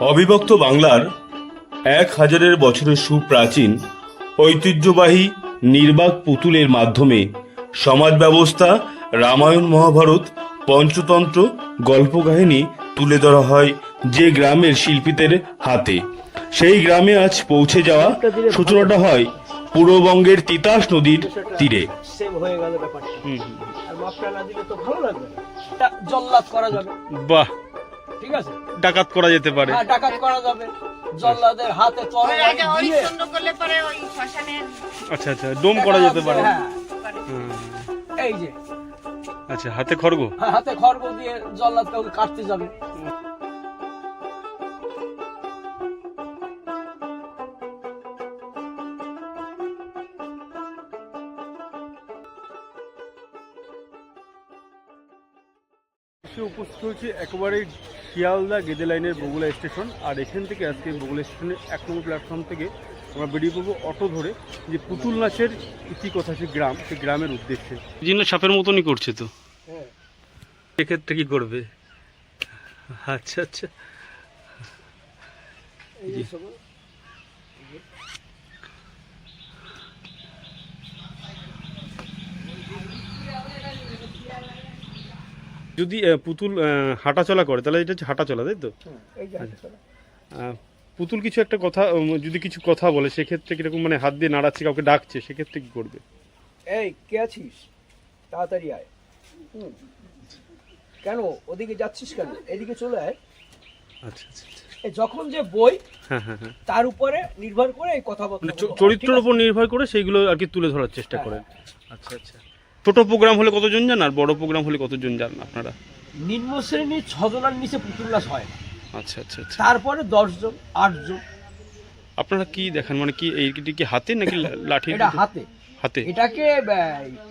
অবিভক্ত বাংলার এক হাজারের বছরের সুপ্রাচীন ঐতিহ্যবাহী নির্বাক পুতুলের মাধ্যমে সমাজ ব্যবস্থা রামায়ণ মহাভারত পঞ্চতন্ত্র গল্পকাহিনী তুলে ধরা হয় যে গ্রামের শিল্পীদের হাতে। সেই গ্রামে আজ পৌঁছে যাওয়া সূচনাটা হয় পূর্ববঙ্গের তিতাস নদীর তীরে। বাহ। ঠিক আছে? ডাকাত করা যেতে পারে। হ্যাঁ ডাকাত করা যাবে। জল্লাদের হাতে তরবারি দিয়ে করলে পরে ওই শ্মশানে আচ্ছা আচ্ছা ডোম করা যেতে পারে। হ্যাঁ। এই যে। আচ্ছা হাতে খড়গ? হ্যাঁ, হাতে খড়গ দিয়ে জল্লাদ কাটতে যাবে। উপস্থিত হয়েছে একেবারে শিয়ালদা গেদে লাইনের বগুলা স্টেশন। আর এখান থেকে আজকে বগুলা স্টেশনের এক নম্বর প্ল্যাটফর্ম থেকে আমরা বেরিয়ে পড়ব অটো ধরে যে পুতুল নাচের ইতিকথা সে গ্রাম সে গ্রামের উদ্দেশ্যে। জিনিস সাপের মতনই করছে তো। হ্যাঁ। এক্ষেত্রে কি করবে? আচ্ছা আচ্ছা এই যে সব যদি পুতুল হাঁটাচলা করে তাহলে এটা হচ্ছে হাঁটাচলা তাই তো। আহ, পুতুল কিছু একটা কথা যদি কিছু কথা বলে সেক্ষেত্রে কীরকম মানে হাত দিয়ে নাড়াচ্ছে কাউকে ডাকছে সেক্ষেত্রে কি করবে? এই কে আছিস? তাড়াতাড়ি আয়। কেন? ওদিকে যাচ্ছিস কেন? এদিকে চলে আয়। আচ্ছা আচ্ছা আচ্ছা। যখন যে বই হ্যাঁ হ্যাঁ হ্যাঁ। তার উপরে নির্ভর করে এই কথাবার্তা মানে চরিত্রের উপর নির্ভর করে সেইগুলো আর কি তুলে ধরার চেষ্টা। করেন আচ্ছা আচ্ছা। ছোট প্রোগ্রাম হলে কতজন যান আর বড় প্রোগ্রাম হলে কতজন যান আপনারা? নিম্ন শ্রেণির ছজনের নিচে পুতুল নাচ হয় না। আচ্ছা আচ্ছা আচ্ছা। তারপরে দশজন আটজন। আপনারা কি দেখান? মানে কি এইটি কি হাতে নাকি লাঠি? এটা হাতে। হাতে। এটাকে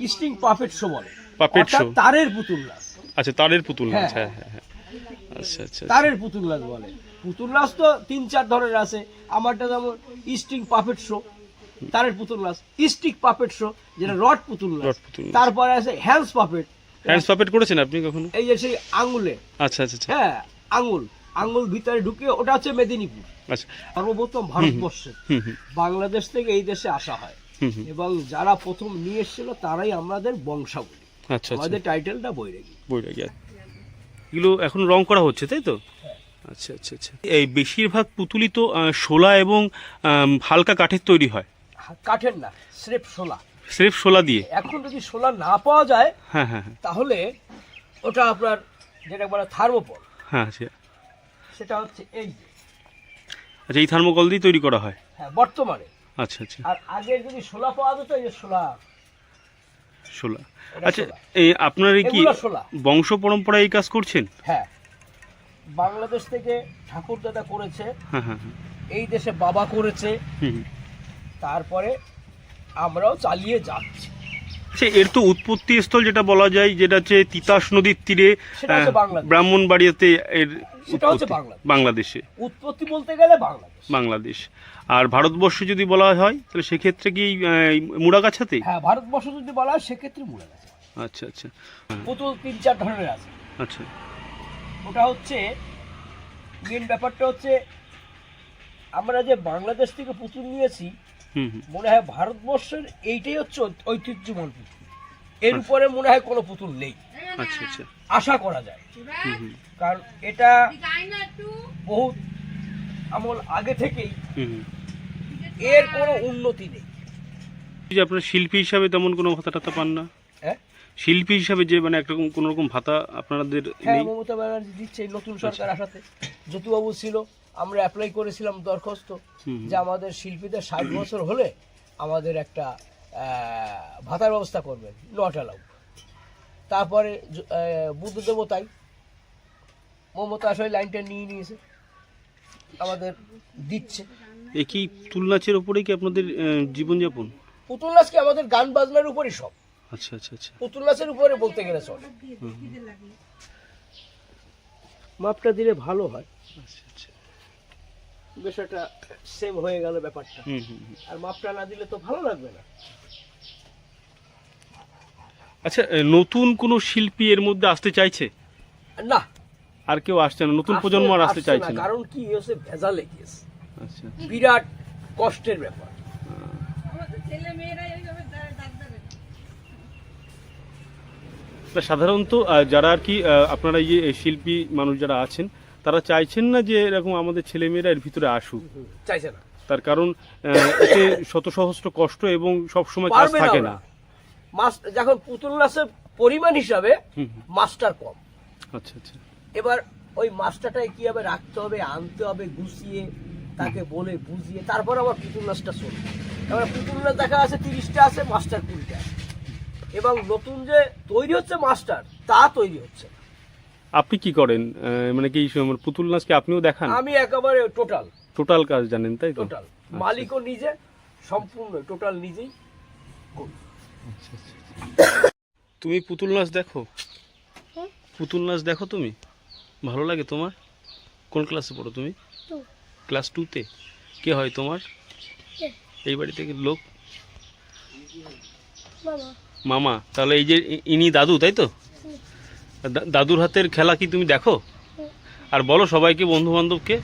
স্টিং পাফেট শো বলে। Puppet show. তারের পুতুল নাচ। আচ্ছা তারের পুতুল নাচ হ্যাঁ, হ্যাঁ হ্যাঁ হ্যাঁ। আচ্ছা আচ্ছা আচ্ছা। তারের পুতুল নাচ বলে। পুতুল নাচ তো তিন চার ধরনের আছে। আমারটা যেমন স্টিং পাপেট শো। তারের পুতুল নাচ স্টিক পাপেট শো যেটা রড পুতুল নাচ তারপরে আছে হ্যান্ডস পাপেট হ্যান্ডস পাপেট করেছেন আপনি কখনো? এই যে সেই আঙুলে। আচ্ছা আচ্ছা আচ্ছা। হ্যাঁ আঙুল। আঙুল ভিতরে ঢুকে ওটা হচ্ছে মেদিনীপুর। আচ্ছা। সর্বপ্রথম ভারতবর্ষে। বাংলাদেশ থেকে এই দেশে আসা হয়। এবং যারা প্রথম নিয়ে এসেছিল তারাই আমাদের বংশাবলী। আচ্ছা আচ্ছা। আমাদের টাইটেলটা বৈরাগী। বইটা গিয়ে এগুলো এখন রং করা হচ্ছে তাই তো? হ্যাঁ। আচ্ছা আচ্ছা আচ্ছা। এই বেশিরভাগ পুতুলি তো শোলা এবং হালকা কাঠের তৈরি হয়। কাঠের না স্রেফ শোলা। স্রেফ শোলা দিয়ে? এখন যদি শোলা না পাওয়া যায় হ্যাঁ হ্যাঁ হ্যাঁ। তাহলে ওটা আপনার যেটা বলে থার্মোপল হ্যাঁ আচ্ছা। সেটা হচ্ছে এই আচ্ছা এই থার্মোকল দিয়ে তৈরি করা হয়? হ্যাঁ বর্তমানে। আচ্ছা আচ্ছা। আর আগে যদি শোলা পাওয়া যেত এই যে শোলা। শোলা। আচ্ছা। এই আপনারা কি বংশ পরম্পরায় এই কাজ করছেন? হ্যাঁ। বাংলাদেশ থেকে ঠাকুর দাদা করেছে। হ্যাঁ হ্যাঁ এই দেশে বাবা করেছে। তারপরে আমরাও চালিয়ে যাচ্ছি। আচ্ছা এর তো উৎপত্তি স্থল যেটা বলা যায় যেটা হচ্ছে তিতাস নদীর তীরে। ব্রাহ্মণবাড়িয়াতে এর। বাংলাদেশে। উৎপত্তি বলতে গেলে বাংলাদেশ। বাংলাদেশ। আর ভারতবর্ষ যদি বলা হয় তাহলে সেক্ষেত্রে কি মুড়াগাছাতে? হ্যাঁ ভারতবর্ষ যদি বলা হয় সেক্ষেত্রে মরে গেছে আচ্ছা। আচ্ছা পুতুল তিন চার ধরনের আছে। আচ্ছা। ওটা হচ্ছে মেন ব্যাপারটা হচ্ছে আমরা যে বাংলাদেশ থেকে পুতুল নিয়েছি মনে হয় ভারতবর্ষের এইটাই হচ্ছে ঐ- ঐতিহ্যমান পুতুল এর উপরে মনে হয় কোনো পুতুল নেই। আচ্ছা আচ্ছা। আশা করা যায়। কারণ এটা বহুত আমল আগে থেকেই। এর কোনো উন্নতি নেই। যে আপনার শিল্পী হিসাবে তেমন কোনো ভাতা টাতা পান না? হ্যাঁ? শিল্পী হিসাবে যে মানে একরকম কোনো রকম ভাতা আপনাদের হ্যাঁ মমতা ব্যানার্জি দিচ্ছে নতুন সরকার আসাতে। যতুবাবু ছিল। আমরা অ্যাপ্লাই করেছিলাম দরখাস্ত যে আমাদের শিল্পীদের ষাট বছর হলে আমাদের একটা ভাতার ব্যবস্থা করবেন নট অ্যালাউ তারপরে বুদ্ধদেবও তাই মমতা আসলে লাইনটা নিয়ে নিয়েছে আমাদের দিচ্ছে। একই তুল নাচের ওপরেই কি আপনাদের জীবনযাপন? পুতুল নাচ কি আমাদের গান বাজনার উপরই সব। আচ্ছা আচ্ছা আচ্ছা। পুতুল নাচের উপরে বলতে গেলে চলে। মাপটা দিলে ভালো হয়। আচ্ছা আচ্ছা। বিষয়টা সেম হয়ে গেল ব্যাপারটা। হুম হুম হুম। আর মাপটা না দিলে তো ভালো লাগবে না। আচ্ছা নতুন কোনো শিল্পী এর মধ্যে আসতে চাইছে? না। আর কেউ আসছে না নতুন প্রজন্ম আর আসতে চাইছে না। কারণ কি হচ্ছে ভেজালে গেছে আচ্ছা। বিরাট কষ্টের ব্যাপার। সাধারণত যারা আর কি আপনারা এই যে শিল্পী মানুষ যারা আছেন তারা চাইছেন না যে এরকম আমাদের ছেলেমেয়েরা এর ভিতরে আসুক। চাইছে না। তার কারণ এতে শত সহস্র কষ্ট এবং সব সময় কাজ থাকে না। মাস যখন পুতুল নাচের পরিমাণ হিসাবে। মাস্টার কম। আচ্ছা আচ্ছা। এবার ওই মাছটাটাই কীভাবে রাখতে হবে আনতে হবে গুছিয়ে তাকে বলে বুঝিয়ে তারপর আবার পুতুল নাচটা চলবে এবার পুতুল নাচ দেখা আছে তিরিশটা আছে মাস্টার কুড়িটা। এবং নতুন যে তৈরি হচ্ছে মাস্টার তা তৈরি হচ্ছে। আপনি কি করেন? মানে কি পুতুল নাচ কি আপনিও দেখান? আমি একেবারে টোটাল। টোটাল কাজ জানেন তাই তো? টোটাল। মালিকও নিজে সম্পূর্ণ টোটাল নিজেই তুমি পুতুল নাচ দেখো? পুতুল নাচ দেখো তুমি? ভালো লাগে তোমার? কোন ক্লাসে পড়ো তুমি? ক্লাস টুতে। কে হয় তোমার? এই বাড়ি থেকে লোক? মামা। তাহলে এই যে ইনি দাদু তাই তো? দাদুর হাতের খেলা কি তুমি দেখো? আর বলো সবাইকে বন্ধু বান্ধবকে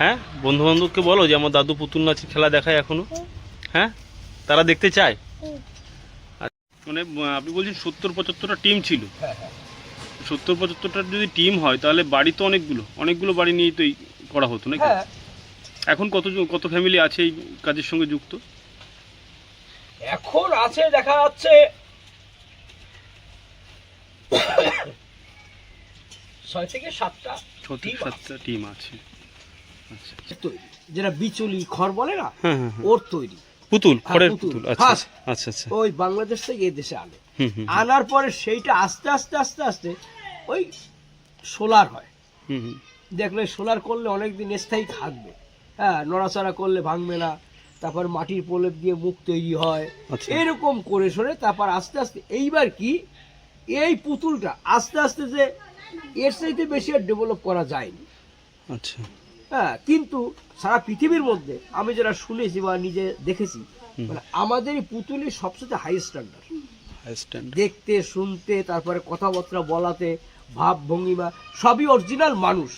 হ্যাঁ? বন্ধু বান্ধবকে বলো যে আমার দাদু পুতুল নাচের খেলা দেখায় এখনও। হ্যাঁ? তারা দেখতে চায়? মানে আপনি বলছেন সত্তর পঁচাত্তরটা টিম ছিল। হ্যাঁ হ্যাঁ। সত্তর পঁচাত্তরটা যদি টিম হয় তাহলে বাড়ি তো অনেকগুলো। অনেকগুলো বাড়ি নিয়েই তো করা হতো নাকি? হ্যাঁ। এখন কত কত ফ্যামিলি আছে এই কাজের সঙ্গে যুক্ত? এখন আছে দেখা যাচ্ছে ছয় থেকে সাতটা ছ থেকে সাতটা টিম আছে। আচ্ছা। তৈরি। যেটা বিচুলি খড় বলে না হ্যাঁ হ্যাঁ হ্যাঁ। ওর তৈরি। পুতুল খড়ের পুতুল। আচ্ছা আচ্ছা আচ্ছা। ওই বাংলাদেশ থেকে এ দেশে আনে। আনার পরে সেইটা আস্তে আস্তে আস্তে আস্তে ওই সোলার হয়। দেখলে সোলার করলে অনেক দিন স্থায়ী থাকবে। হ্যাঁ নড়াচড়া করলে ভাঙবে না। তারপর মাটির প্রলেপ দিয়ে মুখ তৈরি হয়। আচ্ছা। এরকম করে সরে তারপর আস্তে আস্তে। এইবার কি এই পুতুলটা আস্তে আস্তে যে এর চাইতে বেশি আর ডেভেলপ করা যায়নি। আচ্ছা। হ্যাঁ কিন্তু সারা পৃথিবীর মধ্যে আমি যারা শুনেছি বা নিজে দেখেছি মানে আমাদের এই পুতুলই সবচেয়ে হাই স্ট্যান্ডার্ড দেখতে শুনতে তারপরে কথাবার্তা বলাতে ভাব ভঙ্গিমা সবই অরিজিনাল মানুষ।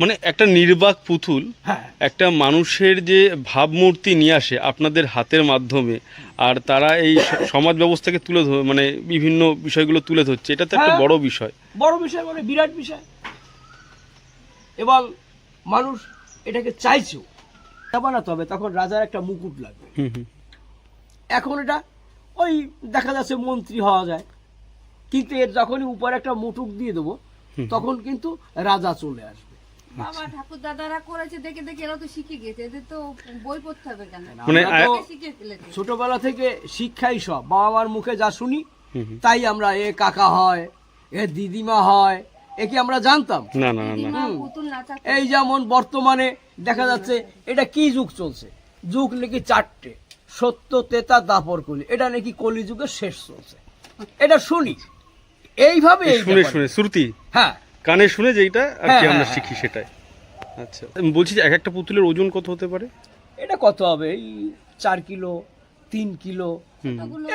মানে একটা নির্বাক পুতুল হ্যাঁ। একটা মানুষের যে ভাবমূর্তি নিয়ে আসে আপনাদের হাতের মাধ্যমে আর তারা এই সমাজ ব্যবস্থাকে তুলে ধর মানে বিভিন্ন বিষয়গুলো তুলে ধরছে এটা তো একটা হ্যাঁ। বড় বিষয়। বড় বিষয় মানে বিরাট বিষয়। এবং মানুষ এটাকে চাইছেও বানাতে হবে তখন রাজার একটা মুকুট লাগবে। এখন এটা ওই দেখা যাচ্ছে মন্ত্রী হওয়া যায়। কিন্তু এর যখনই উপরে একটা মুটুক দিয়ে দেবো তখন কিন্তু রাজা চলে আসবে। বাবা ঠাকুর দাদারা করেছে দেখে দেখে এরা তো শিখে গেছে এদের তো বই পড়তে হবে কেন? মানে ফেলেছে। ছোটবেলা থেকে শিক্ষাই সব বাবা মার মুখে যা শুনি। তাই আমরা এ কাকা হয় এ দিদিমা হয় এ কি আমরা জানতাম? না এই যেমন বর্তমানে দেখা যাচ্ছে এটা কি যুগ চলছে? যুগ নাকি চারটে সত্য তেতা দাপর কলি এটা নাকি কলি যুগের শেষ চলছে। এটা শুনি। এইভাবে এই শুনে শুনে শ্রুতি। হ্যাঁ। কানে শুনে যেটা আর হ্যাঁ, কি আমরা হ্যাঁ, শিখি সেটাই। আচ্ছা বলছি যে এক একটা পুতুলের ওজন কত হতে পারে? এটা কত হবে? এই চার কিলো তিন কিলো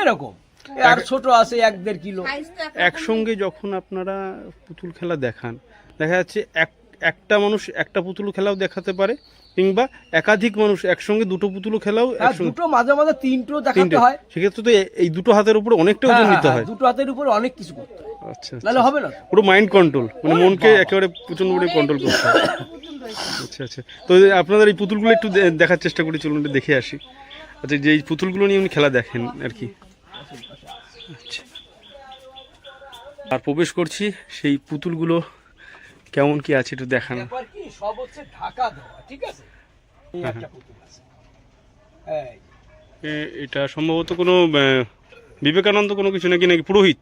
এরকম। আর ছোট আছে এক দেড় কিলো। একসঙ্গে যখন আপনারা পুতুল খেলা দেখান দেখা যাচ্ছে এক একটা মানুষ একটা পুতুল খেলাও দেখাতে পারে কিংবা একাধিক মানুষ একসঙ্গে দুটো পুতুল খেলাও হ্যাঁ একসঙ্গে দুটো মাঝে মাঝে তিনটো দেখাতে হয়। সেক্ষেত্রে তো এই দুটো হাতের উপরে অনেকটা ওজন হ্যাঁ, নিতে হ্যাঁ, হয়। দুটো হাতের উপরে অনেক কিছু করতে হয়। আচ্ছা নাহলে আচ্ছা। হবে না পুরো মাইন্ড কন্ট্রোল মানে মনকে একেবারে প্রচণ্ড করে কন্ট্রোল করতে হয়। আচ্ছা আচ্ছা। তো আপনাদের এই পুতুলগুলো একটু দেখার চেষ্টা করি চলুন একটু দেখে আসি। আচ্ছা যে এই পুতুলগুলো নিয়ে উনি খেলা দেখেন আর কি। আচ্ছা। আর প্রবেশ করছি সেই পুতুলগুলো কেমন কি আছে একটু দেখান। ব্যাপার কি সব হচ্ছে ঢাকা দেওয়া ঠিক আছে? এই হ্যাঁ, একটা পুতুল আছে। এই। এটা সম্ভবত কোনো বিবেকানন্দ কোনো কিছু নাকি নাকি পুরোহিত?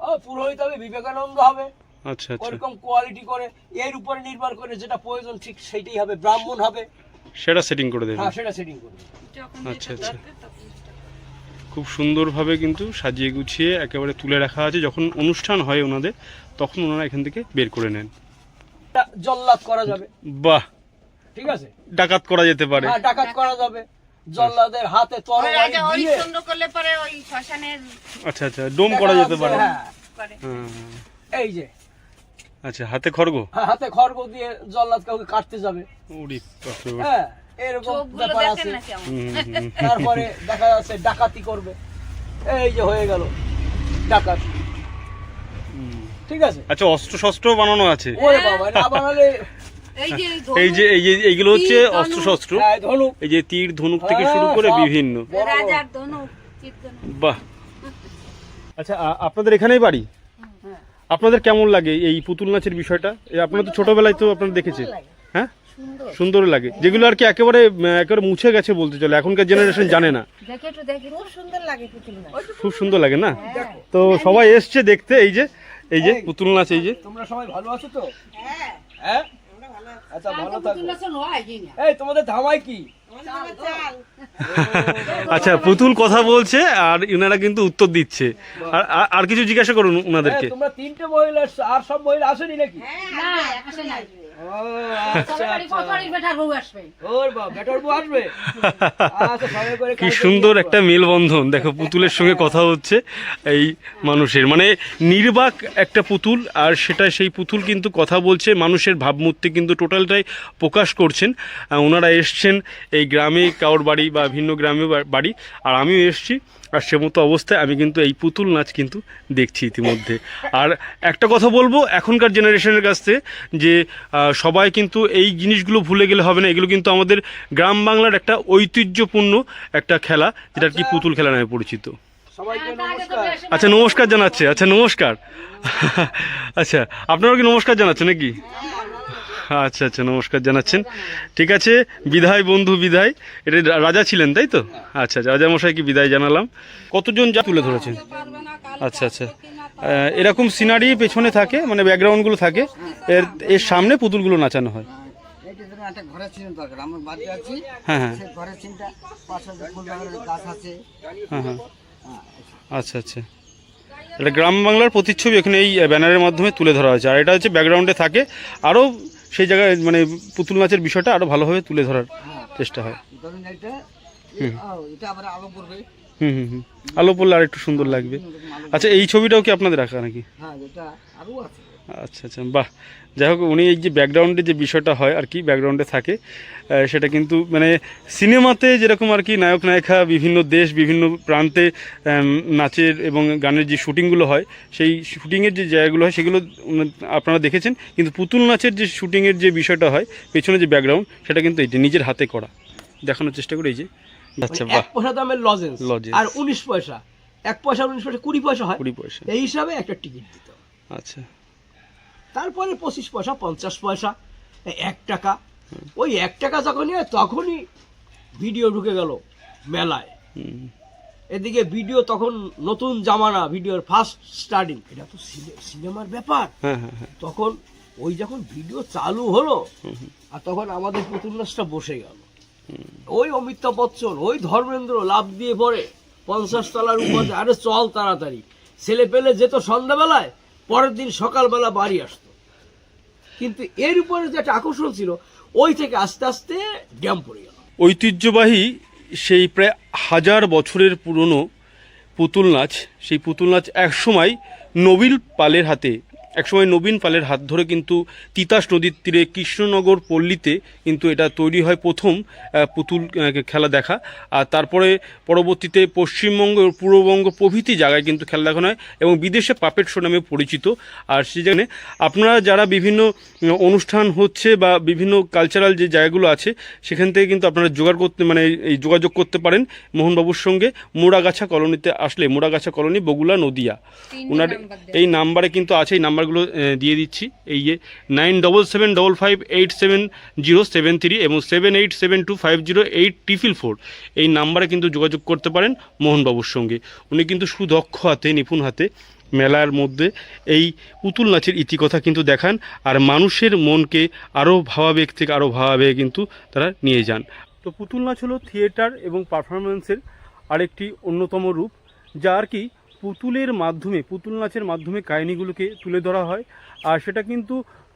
ও পুরোহিত হবে বিবেকানন্দ হবে। আচ্ছা আচ্ছা। ওরকম কোয়ালিটি করে এর উপরে নির্ভর করে যেটা প্রয়োজন ঠিক সেইটাই হবে ব্রাহ্মণ হবে। সেটা সেটিং করে দেবেন হ্যাঁ সেটা সেটিং করবে যখন আচ্ছা, আচ্ছা। খুব সুন্দরভাবে কিন্তু সাজিয়ে গুছিয়ে একেবারে তুলে রাখা আছে। যখন অনুষ্ঠান হয় ওনাদের তখন ওনারা এখান থেকে বের করে নেন। এটা জল্লাদ করা যাবে। বাহ। ঠিক আছে? ডাকাত করা যেতে পারে। হ্যাঁ ডাকাত করা যাবে। জল্লাদের হাতে ওই তরবারি রাজা দিয়ে হরিশ্চন্দ্র করলে পরে ওই শ্মশানের আচ্ছা আচ্ছা ডোম করা যেতে পারে। হ্যাঁ। করে। হ্যাঁ, এই যে। আচ্ছা হাতে খড়গ? হাতে খড়গ দিয়ে জল্লাদ কাউকে কাটতে যাবে। উড়ি হ্যাঁ এরকম ব্যাপার আছে। তারপরে দেখা যাচ্ছে ডাকাতি করবে। এই যে হয়ে গেল। ডাকাত। ঠিক আছে? আচ্ছা অস্ত্র শস্ত্র বানানো আছে। ওরে বাবা না বানালে এই যে এই যে এইগুলো হচ্ছে তীর, ধনুক। অস্ত্র শস্ত্র হ্যাঁ, এই যে তীর ধনুক থেকে শুরু হ্যাঁ, করে বিভিন্ন। বাহ। আচ্ছা আপনাদের এখানেই বাড়ি? আপনাদের কেমন লাগে এই পুতুল নাচের বিষয়টা? এই আপনারা তো ছোটবেলায় তো আপনারা দেখেছেন। হ্যাঁ? সুন্দর। লাগে। যেগুলো আর কি একেবারে একেবারে মুছে গেছে বলতে চলে এখনকার জেনারেশন জানে না। দেখে একটু দেখে। খুব সুন্দর লাগে পুতুল নাচ। খুব সুন্দর লাগে না? তো সবাই এসছে দেখতে এই যে এই যে পুতুল নাচ এই যে। তোমরা সবাই ভালো আছো তো? হ্যাঁ। আচ্ছা ভালো থাকো। না এই তোমাদের ধামাই কি? আচ্ছা পুতুল কথা বলছে আর ইনারা কিন্তু উত্তর দিচ্ছে। আর আর- আর কিছু জিজ্ঞাসা করুন ওনাদেরকে। তোমরা তিনটে মহিলা আর সব মহিলা আসেনি নাকি? না আসে না ও আচ্ছা। আচ্ছা আচ্ছা সবাই করে কি সুন্দর একটা মেলবন্ধন। দেখো পুতুলের সঙ্গে কথা হচ্ছে এই মানুষের। মানে নির্বাক একটা পুতুল আর সেটা সেই পুতুল কিন্তু কথা বলছে মানুষের ভাবমূর্তি কিন্তু টোটালটাই প্রকাশ করছেন। ওনারা এসছেন এই গ্রামে কারোর বাড়ি বা ভিন্ন গ্রামে বাড়ি। আর আমিও এসছি। আর সে মতো অবস্থায় আমি কিন্তু এই পুতুল নাচ কিন্তু দেখছি ইতিমধ্যে। আর একটা কথা বলব এখনকার জেনারেশনের কাছ থেকে যে সবাই কিন্তু এই জিনিসগুলো ভুলে গেলে হবে না এগুলো কিন্তু আমাদের গ্রাম বাংলার একটা ঐতিহ্যপূর্ণ একটা খেলা যেটা আর কি পুতুল খেলা নামে পরিচিত। বেশি আচ্ছা নমস্কার জানাচ্ছে আচ্ছা নমস্কার। আচ্ছা আপনারা কি নমস্কার জানাচ্ছেন নাকি? আচ্ছা আচ্ছা নমস্কার জানাচ্ছেন। ঠিক আছে বিদায় বন্ধু বিদায় এটা রাজা ছিলেন তাই তো? আচ্ছা আচ্ছা রাজা মশাইকে বিদায় জানালাম। কতজন যা তুলে ধরেছেন? আচ্ছা আচ্ছা। এরকম সিনারি পেছনে থাকে মানে ব্যাকগ্রাউন্ডগুলো থাকে। এর এর সামনে পুতুলগুলো নাচানো হয়। হ্যাঁ হ্যাঁ। সেই ঘরের চিনটা পাশে যে ফুল বাগানের গাছ আছে। হ্যাঁ হ্যাঁ। আচ্ছা। আচ্ছা এটা গ্রাম বাংলার প্রতিচ্ছবি এখানে এই ব্যানারের মাধ্যমে তুলে ধরা হয়েছে। আর এটা হচ্ছে ব্যাকগ্রাউন্ডে থাকে। আরও সেই জায়গায় মানে পুতুল নাচের বিষয়টা আরও ভালোভাবে তুলে ধরার চেষ্টা হয়। আবার আলো হুম হুম হুম। আলো পড়লে আর একটু সুন্দর লাগবে। আচ্ছা এই ছবিটাও কি আপনাদের রাখা নাকি? হ্যাঁ আচ্ছা আচ্ছা বাহ। যাই হোক উনি এই যে ব্যাকগ্রাউন্ডে যে বিষয়টা হয় আর কি ব্যাকগ্রাউন্ডে থাকে সেটা কিন্তু মানে সিনেমাতে যেরকম আর কি নায়ক নায়িকা বিভিন্ন দেশ বিভিন্ন প্রান্তে নাচের এবং গানের যে শুটিংগুলো হয় সেই শুটিংয়ের যে জায়গাগুলো হয় সেগুলো আপনারা দেখেছেন কিন্তু পুতুল নাচের যে শুটিংয়ের যে বিষয়টা হয় পেছনে যে ব্যাকগ্রাউন্ড সেটা কিন্তু এই যে নিজের হাতে করা। দেখানোর চেষ্টা করি এই যে। আচ্ছা বাহ। পয়সা দামের লজেন্স লজেন্স। আর উনিশ পয়সা। এক পয়সা উনিশ পয়সা কুড়ি পয়সা হয়। কুড়ি পয়সা। এই হিসাবে একটা টিকিট দিত আচ্ছা। তারপরে পঁচিশ পয়সা পঞ্চাশ পয়সা এক টাকা। ওই এক টাকা যখনই হয় তখনই ভিডিও ঢুকে গেল মেলায়। এদিকে ভিডিও তখন নতুন জামানা ভিডিওর ফার্স্ট স্টার্টিং এটা তো সিনে- সিনেমার ব্যাপার। হ্যাঁ হ্যাঁ হ্যাঁ। তখন ওই যখন ভিডিও চালু হলো আর তখন আমাদের পুতুল নাচটা বসে গেল। ওই অমিতাভ বচ্চন ওই ধর্মেন্দ্র লাভ দিয়ে পড়ে পঞ্চাশ তলার উপর আরে চল তাড়াতাড়ি। ছেলে পেলে যেত সন্ধ্যাবেলায় পরের দিন সকালবেলা বাড়ি আসতো। কিন্তু এর উপরে যে একটা আকর্ষণ ছিল, ওই থেকে আস্তে আস্তে ড্যাম পড়ে গেল। ঐতিহ্যবাহী সেই প্রায় হাজার বছরের পুরনো পুতুল নাচ, সেই পুতুল নাচ একসময় নবীল পালের হাতে একসময় নবীন পালের হাত ধরে কিন্তু তিতাস নদীর তীরে কৃষ্ণনগর পল্লীতে কিন্তু এটা তৈরি হয় প্রথম পুতুল খেলা দেখা। আর তারপরে পরবর্তীতে পশ্চিমবঙ্গ পূর্ববঙ্গ প্রভৃতি জায়গায় কিন্তু খেলা দেখানো হয় এবং বিদেশে পাপেট শো নামে পরিচিত। আর জায়গায় আপনারা যারা বিভিন্ন অনুষ্ঠান হচ্ছে বা বিভিন্ন কালচারাল যে জায়গাগুলো আছে সেখান থেকে কিন্তু আপনারা জোগাড় করতে মানে এই যোগাযোগ করতে পারেন মোহনবাবুর সঙ্গে। মোড়াগাছা কলোনিতে আসলে মোড়াগাছা কলোনি বগুলা নদিয়া। ওনার এই নাম্বারে কিন্তু আছে এই নাম্বারগুলো দিয়ে দিচ্ছি। এই যে nine double seven double five eight seven zero seven three এবং seven eight seven two five zero eight triple four এই নাম্বারে কিন্তু যোগাযোগ করতে পারেন মোহনবাবুর সঙ্গে। উনি কিন্তু সুদক্ষ হাতে, নিপুণ হাতে মেলার মধ্যে এই পুতুল নাচের ইতিকথা কিন্তু দেখান আর মানুষের মনকে আরও ভাবাবেগ থেকে আরও ভাবাবেগে কিন্তু তারা নিয়ে যান। তো পুতুল নাচ হলো থিয়েটার এবং পারফরমেন্সের আরেকটি অন্যতম রূপ, যা আর কি পুতুলের মাধ্যমে, পুতুল নাচের মাধ্যমে কাহিনিগুলোকে তুলে ধরা হয়। আর সেটা কিন্তু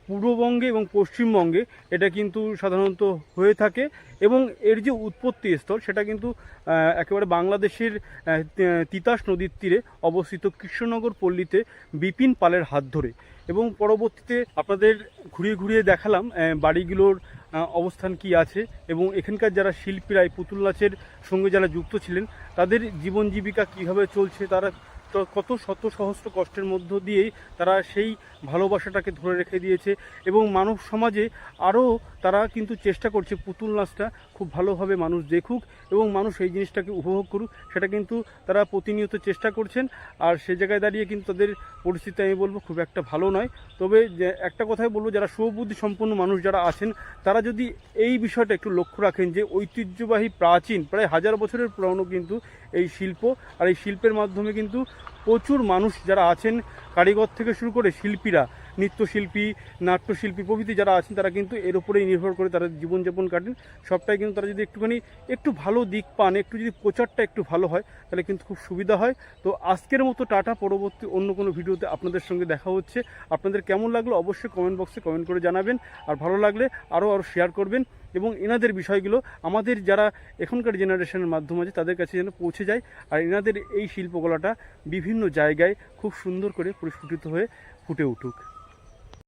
পূর্ববঙ্গে এবং পশ্চিমবঙ্গে এটা কিন্তু সাধারণত হয়ে থাকে এবং এর যে উৎপত্তি স্থল সেটা কিন্তু একেবারে বাংলাদেশের তিতাস নদীর তীরে অবস্থিত কৃষ্ণনগর পল্লীতে বিপিন পালের হাত ধরে। এবং পরবর্তীতে আপনাদের ঘুরিয়ে ঘুরিয়ে দেখালাম বাড়িগুলোর অবস্থান কি আছে এবং এখানকার যারা শিল্পীরা পুতুল নাচের সঙ্গে যারা যুক্ত ছিলেন, তাদের জীবন জীবিকা কীভাবে চলছে, তারা কত শত সহস্র কষ্টের মধ্য দিয়েই তারা সেই ভালোবাসাটাকে ধরে রেখে দিয়েছে এবং মানব সমাজে আরও তারা কিন্তু চেষ্টা করছে পুতুল নাচটা খুব ভালোভাবে মানুষ দেখুক এবং মানুষ এই জিনিসটাকে উপভোগ করুক, সেটা কিন্তু তারা প্রতিনিয়ত চেষ্টা করছেন। আর সে জায়গায় দাঁড়িয়ে কিন্তু তাদের পরিস্থিতি আমি বলব খুব একটা ভালো নয়। তবে একটা কথাই বলব, যারা সুবুদ্ধি সম্পন্ন মানুষ যারা আছেন, তারা যদি এই বিষয়টা একটু লক্ষ্য রাখেন যে ঐতিহ্যবাহী প্রাচীন, প্রায় হাজার বছরের পুরানো কিন্তু এই শিল্প, আর এই শিল্পের মাধ্যমে কিন্তু প্রচুর মানুষ যারা আছেন কারিগর থেকে শুরু করে শিল্পীরা নৃত্যশিল্পী, নাট্যশিল্পী প্রভৃতি যারা আছেন, তারা কিন্তু এর উপরেই নির্ভর করে তারা জীবনযাপন কাটেন। সবটাই কিন্তু তারা যদি একটুখানি একটু ভালো দিক পান, একটু যদি প্রচারটা একটু ভালো হয়, তাহলে কিন্তু খুব সুবিধা হয়। তো আজকের মতো টাটা, পরবর্তী অন্য কোনো ভিডিওতে আপনাদের সঙ্গে দেখা হচ্ছে। আপনাদের কেমন লাগল অবশ্যই কমেন্ট বক্সে কমেন্ট করে জানাবেন। আর ভালো লাগলে আরও আরও শেয়ার করবেন। এবং এনাদের বিষয়গুলো, আমাদের যারা এখনকার জেনারেশনের মাধ্যম আছে, তাদের কাছে যেন পৌঁছে যায়। আর এনাদের এই শিল্পকলাটা বিভিন্ন জায়গায় খুব সুন্দর করে পরিস্ফুটিত হয়ে ফুটে উঠুক।